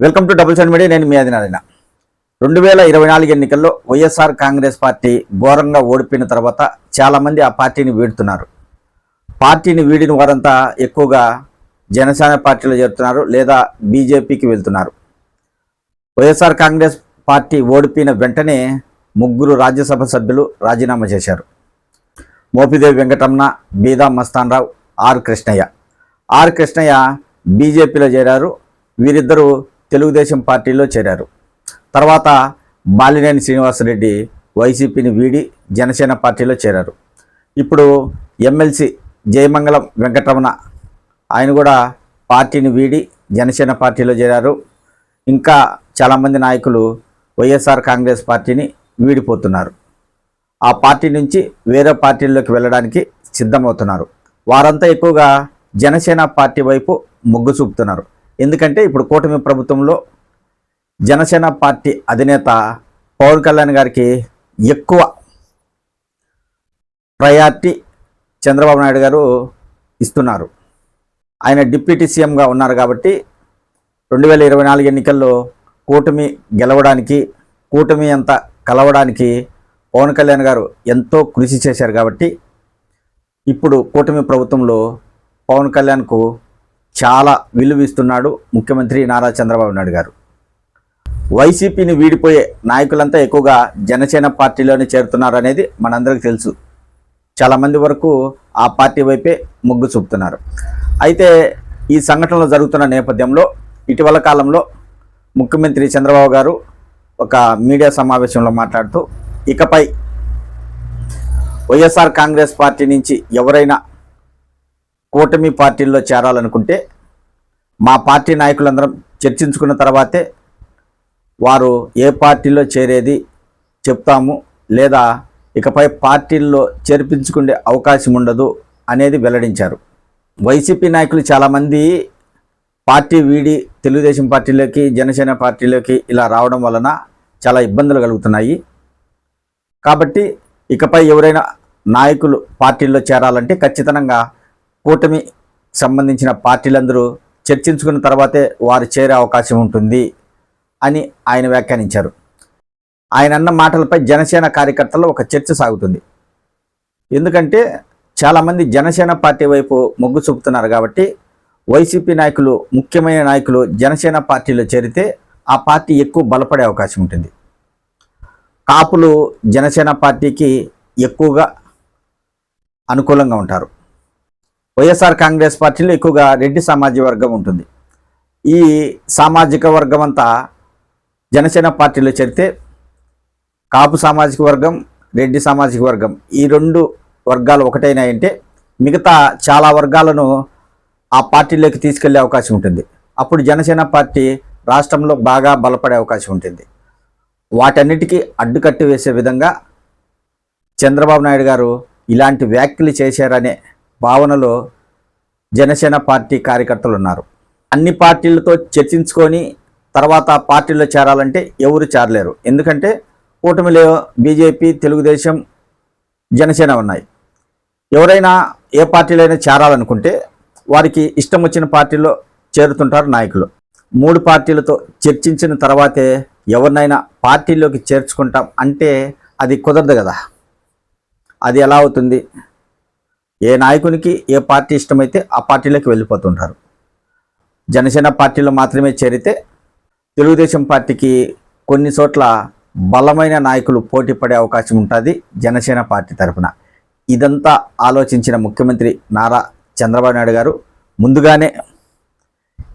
Welcome to double seven media నేను మీ ఆదినారాయణ రెండు వేల ఇరవై నాలుగు ఎన్నికల్లో వైఎస్ఆర్ కాంగ్రెస్ పార్టీ ఘోరంగా ఓడిపోయిన తర్వాత చాలామంది ఆ పార్టీని వీడుతున్నారు. పార్టీని వీడిన వారంతా ఎక్కువగా జనసేన పార్టీలో చేరుతున్నారు లేదా బీజేపీకి వెళ్తున్నారు. వైఎస్ఆర్ కాంగ్రెస్ పార్టీ ఓడిపోయిన వెంటనే ముగ్గురు రాజ్యసభ సభ్యులు రాజీనామా చేశారు. మోపిదేవి వెంకటరమణ బీదా మస్తాన్రావు ఆర్ కృష్ణయ్య. ఆర్ కృష్ణయ్య బీజేపీలో చేరారు. వీరిద్దరూ తెలుగుదేశం పార్టీలో చేరారు. తర్వాత బాలినేని శ్రీనివాసరెడ్డి వైసీపీని వీడి జనసేన పార్టీలో చేరారు. ఇప్పుడు ఎమ్మెల్సీ జయమంగళం వెంకటరమణ ఆయన కూడా పార్టీని వీడి జనసేన పార్టీలో చేరారు. ఇంకా చాలామంది నాయకులు వైఎస్ఆర్ కాంగ్రెస్ పార్టీని వీడిపోతున్నారు. ఆ పార్టీ నుంచి వేరే పార్టీల్లోకి వెళ్ళడానికి సిద్ధమవుతున్నారు. వారంతా ఎక్కువగా జనసేన పార్టీ వైపు మొగ్గు చూపుతున్నారు. ఎందుకంటే ఇప్పుడు కూటమి ప్రభుత్వంలో జనసేన పార్టీ అధినేత పవన్ కళ్యాణ్ గారికి ఎక్కువ ప్రయారిటీ చంద్రబాబు నాయుడు గారు ఇస్తున్నారు. ఆయన డిప్యూటీ సీఎంగా ఉన్నారు కాబట్టి రెండు వేల ఇరవై నాలుగు ఎన్నికల్లో కూటమి గెలవడానికి కూటమి అంతా కలవడానికి పవన్ కళ్యాణ్ గారు ఎంతో కృషి చేశారు కాబట్టి ఇప్పుడు కూటమి ప్రభుత్వంలో పవన్ కళ్యాణ్కు చాలా విలువిస్తున్నాడు ముఖ్యమంత్రి నారా చంద్రబాబు నాయుడు గారు. వైసీపీని వీడిపోయే నాయకులంతా ఎక్కువగా జనసేన పార్టీలోనే చేరుతున్నారు అనేది మనందరికీ తెలుసు. చాలామంది వరకు ఆ పార్టీ వైపే మొగ్గు చూపుతున్నారు. అయితే ఈ సంఘటనలు జరుగుతున్న నేపథ్యంలో ఇటీవల కాలంలో ముఖ్యమంత్రి చంద్రబాబు గారు ఒక మీడియా సమావేశంలో మాట్లాడుతూ ఇకపై వైఎస్ఆర్ కాంగ్రెస్ పార్టీ నుంచి ఎవరైనా కూటమి పార్టీల్లో చేరాలనుకుంటే మా పార్టీ నాయకులందరం చర్చించుకున్న తర్వాతే వారు ఏ పార్టీలో చేరేది చెప్తాము లేదా ఇకపై పార్టీల్లో చేర్పించుకునే అవకాశం ఉండదు అనేది వెల్లడించారు. వైసీపీ నాయకులు చాలామంది పార్టీ వీడి తెలుగుదేశం పార్టీలోకి జనసేన పార్టీలోకి ఇలా రావడం వలన చాలా ఇబ్బందులు కలుగుతున్నాయి. కాబట్టి ఇకపై ఎవరైనా నాయకులు పార్టీల్లో చేరాలంటే ఖచ్చితంగా కూటమి సంబంధించిన పార్టీలందరూ చర్చించుకున్న తర్వాతే వారు చేరే అవకాశం ఉంటుంది అని ఆయన వ్యాఖ్యానించారు. ఆయన అన్న మాటలపై జనసేన కార్యకర్తల్లో ఒక చర్చ సాగుతుంది. ఎందుకంటే చాలామంది జనసేన పార్టీ వైపు మొగ్గు చూపుతున్నారు కాబట్టి వైసీపీ నాయకులు ముఖ్యమైన నాయకులు జనసేన పార్టీలో చేరితే ఆ పార్టీ ఎక్కువ బలపడే అవకాశం ఉంటుంది. కాపులు జనసేన పార్టీకి ఎక్కువగా అనుకూలంగా ఉంటారు. వైఎస్ఆర్ కాంగ్రెస్ పార్టీలో ఎక్కువగా రెడ్డి సామాజిక వర్గం ఉంటుంది. ఈ సామాజిక వర్గం అంతా జనసేన పార్టీలో చేరితే కాపు సామాజిక వర్గం రెడ్డి సామాజిక వర్గం ఈ రెండు వర్గాలు ఒకటైనాయంటే మిగతా చాలా వర్గాలను ఆ పార్టీలోకి తీసుకెళ్ళే అవకాశం ఉంటుంది. అప్పుడు జనసేన పార్టీ రాష్ట్రంలో బాగా బలపడే అవకాశం ఉంటుంది. వాటన్నిటికీ అడ్డుకట్టు వేసే విధంగా చంద్రబాబు నాయుడు గారు ఇలాంటి వ్యాఖ్యలు చేశారనే భావనలో జనసేన పార్టీ కార్యకర్తలు ఉన్నారు అన్ని పార్టీలతో చర్చించుకొని తర్వాత పార్టీలో చేరాలంటే ఎవరు చేరలేరు. ఎందుకంటే కూటమిలో బీజేపీ తెలుగుదేశం జనసేన ఉన్నాయి. ఎవరైనా ఏ పార్టీలో చేరాలనుకుంటే వారికి ఇష్టం వచ్చిన పార్టీలో చేరుతుంటారు నాయకులు. మూడు పార్టీలతో చర్చించిన తర్వాతే ఎవరినైనా పార్టీలోకి చేర్చుకుంటాం అంటే అది కుదరదు కదా. అది ఎలా అవుతుంది? ఏ నాయకునికి ఏ పార్టీ ఇష్టమైతే ఆ పార్టీలోకి వెళ్ళిపోతుంటారు. జనసేన పార్టీలో మాత్రమే చేరితే తెలుగుదేశం పార్టీకి కొన్ని చోట్ల బలమైన నాయకులు పోటీ పడే అవకాశం ఉంటుంది జనసేన పార్టీ తరఫున ఇదంతా ఆలోచించిన ముఖ్యమంత్రి నారా చంద్రబాబు నాయుడు గారు ముందుగానే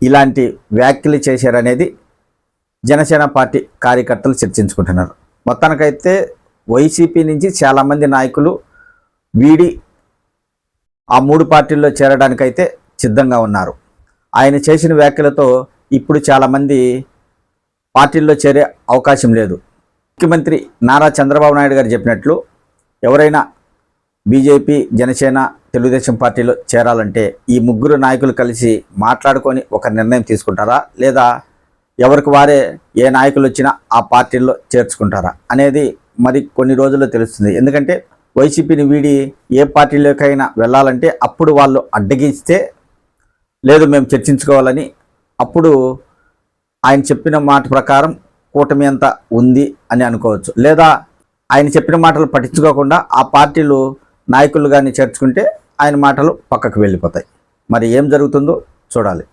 ఇలాంటి వ్యాఖ్యలు చేశారనేది జనసేన పార్టీ కార్యకర్తలు చర్చించుకుంటున్నారు. మొత్తానికైతే వైసీపీ నుంచి చాలామంది నాయకులు వీడి ఆ మూడు పార్టీల్లో చేరడానికైతే సిద్ధంగా ఉన్నారు. ఆయన చేసిన వ్యాఖ్యలతో ఇప్పుడు చాలామంది పార్టీల్లో చేరే అవకాశం లేదు. ముఖ్యమంత్రి నారా చంద్రబాబు నాయుడు గారు చెప్పినట్లు ఎవరైనా బీజేపీ జనసేన తెలుగుదేశం పార్టీలో చేరాలంటే ఈ ముగ్గురు నాయకులు కలిసి మాట్లాడుకొని ఒక నిర్ణయం తీసుకుంటారా? లేదా ఎవరికి వారే ఏ నాయకులు వచ్చినా ఆ పార్టీల్లో చేర్చుకుంటారా? అనేది మరి కొన్ని రోజుల్లో తెలుస్తుంది. ఎందుకంటే వైసీపీని వీడి ఏ పార్టీలోకైనా వెళ్ళాలంటే అప్పుడు వాళ్ళు అడ్డగిస్తే లేదు మేము చర్చించుకోవాలని అప్పుడు ఆయన చెప్పిన మాట ప్రకారం కూటమి అంతా ఉంది అని అనుకోవచ్చు. లేదా ఆయన చెప్పిన మాటలు పట్టించుకోకుండా ఆ పార్టీలు నాయకులు కానీ చేర్చుకుంటే ఆయన మాటలు పక్కకు వెళ్ళిపోతాయి. మరి ఏం జరుగుతుందో చూడాలి.